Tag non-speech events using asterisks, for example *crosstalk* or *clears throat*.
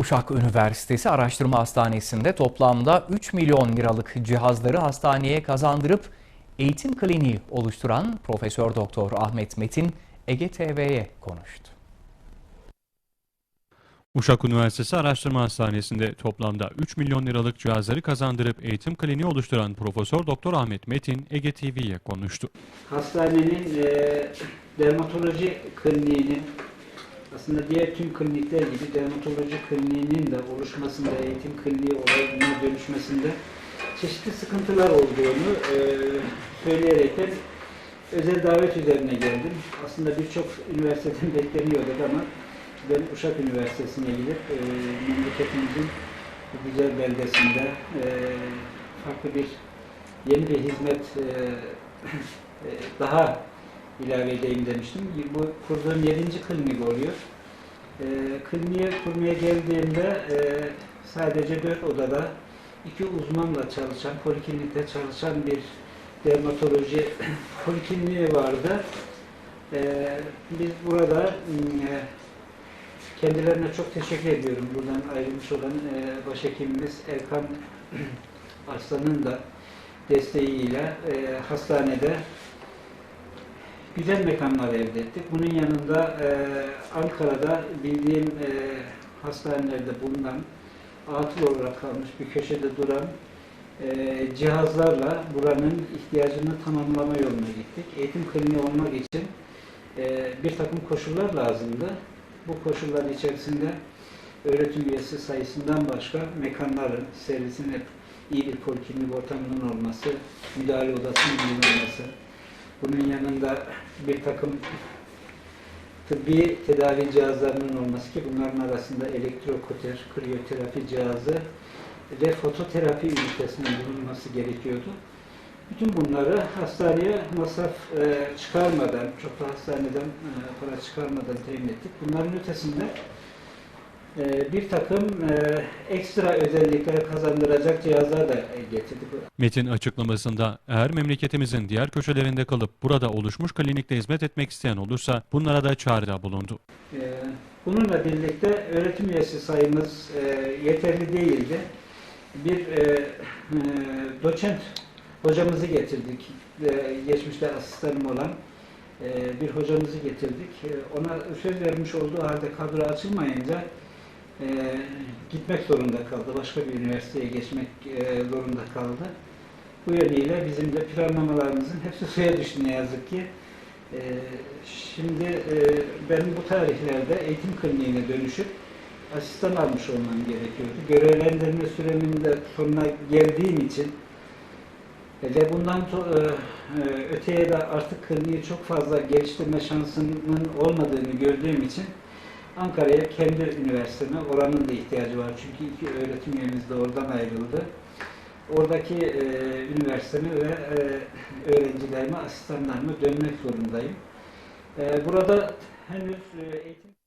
Uşak Üniversitesi Araştırma Hastanesi'nde toplamda 3 milyon liralık cihazları hastaneye kazandırıp eğitim kliniği oluşturan Profesör Doktor Ahmet Metin Ege TV'ye konuştu. Uşak Üniversitesi Araştırma Hastanesi'nde toplamda 3 milyon liralık cihazları kazandırıp eğitim kliniği oluşturan Profesör Doktor Ahmet Metin Ege TV'ye konuştu. hastanenin e, dermatoloji kliniğinin aslında diğer tüm klinikler gibi dermatoloji kliniğinin de oluşmasında, eğitim kliniği olayına dönüşmesinde çeşitli sıkıntılar olduğunu e, söyleyerekten özel davet üzerine geldim. Aslında birçok üniversiteden *laughs* bekleniyorduk ama ben Uşak Üniversitesi'ne gidip e, memleketimizin bu güzel beldesinde e, farklı bir yeni bir hizmet e, *clears throat* e, daha ilave edeyim demiştim. Bu kurduğum yedinci klinik oluyor. E, kliniğe kurmaya geldiğimde e, sadece dört odada iki uzmanla çalışan, poliklinikte çalışan bir dermatoloji *coughs* polikliniği vardı. E, biz burada e, kendilerine çok teşekkür ediyorum. Buradan ayrılmış olan e, başhekimimiz Erkan *coughs* Arslan'ın da desteğiyle e, hastanede güzel mekanlar elde ettik. Bunun yanında e, Ankara'da bildiğim e, hastanelerde bulunan atıl olarak kalmış bir köşede duran e, cihazlarla buranın ihtiyacını tamamlama yoluna gittik. Eğitim kliniği olmak için e, bir takım koşullar lazımdı. Bu koşullar içerisinde öğretim üyesi sayısından başka mekanların, servisin iyi bir poliklinik ortamının olması, müdahale odasının bulunması, bunun yanında bir takım tıbbi tedavi cihazlarının olması ki bunların arasında elektrokoter, kriyoterapi cihazı ve fototerapi ünitesinin bulunması gerekiyordu. Bütün bunları hastaneye masraf e, çıkarmadan, çok da hastaneden e, para çıkarmadan temin ettik. Bunların ötesinde bir takım e, ekstra özellikler kazandıracak cihazlar da getirdik. Metin açıklamasında eğer memleketimizin diğer köşelerinde kalıp burada oluşmuş klinikte hizmet etmek isteyen olursa bunlara da çağrıda bulundu. Ee, Bununla birlikte öğretim üyesi sayımız e, yeterli değildi. Bir e, doçent hocamızı getirdik. Geçmişte asistanım olan bir hocamızı getirdik. Ona söz vermiş olduğu halde kadro açılmayınca e, gitmek zorunda kaldı. Başka bir üniversiteye geçmek e, zorunda kaldı. Bu yönüyle bizim de planlamalarımızın hepsi suya düştü ne yazık ki. Ee, Şimdi e, ben bu tarihlerde eğitim kliniğine dönüşüp asistan almış olmam gerekiyordu. Görevlendirme süremin de sonuna geldiğim için e, ve bundan e, e, öteye de artık kliniği çok fazla geliştirme şansının olmadığını gördüğüm için Ankara'ya kendi üniversiteme, oranın da ihtiyacı var. Çünkü iki öğretim üyemiz de oradan ayrıldı. Oradaki e, üniversiteme ve e, öğrencilerime, asistanlarıma dönmek zorundayım. E, burada henüz e, eğitim